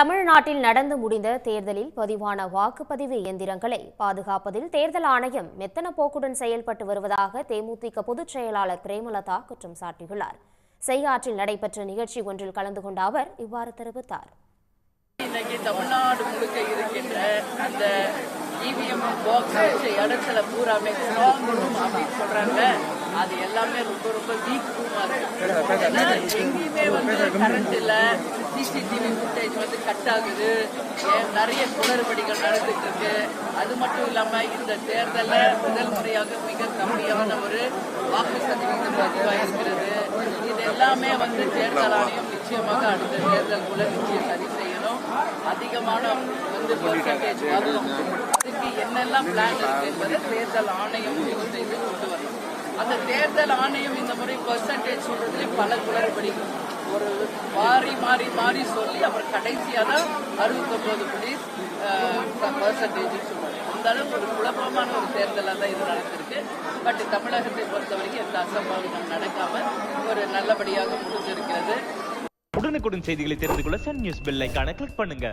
தமிழ்நாட்டில் நடந்து முடிந்த தேர்தலில் பதிவான வாக்குப்பதிவு இயந்திரங்களை பாதுகாப்பதில் தேர்தல் ஆணையம் மெத்தன போக்குடன் செயல்பட்டு வருவதாக தேமுதிக பொதுச் செயலாளர் பிரேமலதா குற்றம் சாட்டியுள்ளார். செய்யாற்றில் நடைபெற்ற நிகழ்ச்சி ஒன்றில் கலந்து கொண்ட அவர் இவ்வாறு தெரிவித்தார். இன்னைக்கு தமிழ்நாடு முழுக்க இருக்கின்ற அந்த இவிஎம் பாக்ஸ் இடத்துல பூராமே ஸ்ட்ராங் ரூம் அப்படின்னு சொல்றாங்க. அது எல்லாமே ரொம்ப ரொம்ப வீக் ரூமா இருக்கு ஏன்னா எங்கேயுமே வந்து கரண்ட் இல்ல. சிசிடிவி ஃபுட்டேஜ் வந்து கட் ஆகுது. நிறைய குளறுபடிகள் நடந்துட்டு இருக்கு. அது மட்டும் இல்லாம இந்த தேர்தல்ல முதல் முறையாக மிக கம்மியான ஒரு வாக்கு சதவீதம் பதிவாயிருக்கிறது இது எல்லாமே வந்து தேர்தல் ஆணையம் நிச்சயமாக அடுத்த தேர்தலுக்குள்ள நிச்சயம் சரி செய்யணும். அதிகமான வந்து பெர்சன்டேஜ் வரணும் அதுக்கு என்னெல்லாம் பிளான் இருக்கு என்பதை தேர்தல் ஆணையம் முடிவு வரணும் அந்த தேர்தல் ஆணையம் இந்த முறை பெர்சன்டேஜ் சொல்றதுல பல குளறுபடி ஒரு மாறி மாறி மாறி சொல்லி அப்புறம் கடைசியாக தான் அறுபத்தொன்பது புள்ளி பர்சன்டேஜ் சொல்லுவாங்க அந்த அளவுக்கு ஒரு குழப்பமான ஒரு தேர்தலாக தான் இது நடந்திருக்கு. பட் தமிழகத்தை பொறுத்த வரைக்கும் எந்த அசம்பாவிதம் நடக்காம ஒரு நல்லபடியாக முடிஞ்சிருக்கிறது. உடனுக்குடன் செய்திகளை தெரிந்து கொள்ள சன் நியூஸ் பெல் ஐக்கான கிளிக் பண்ணுங்க.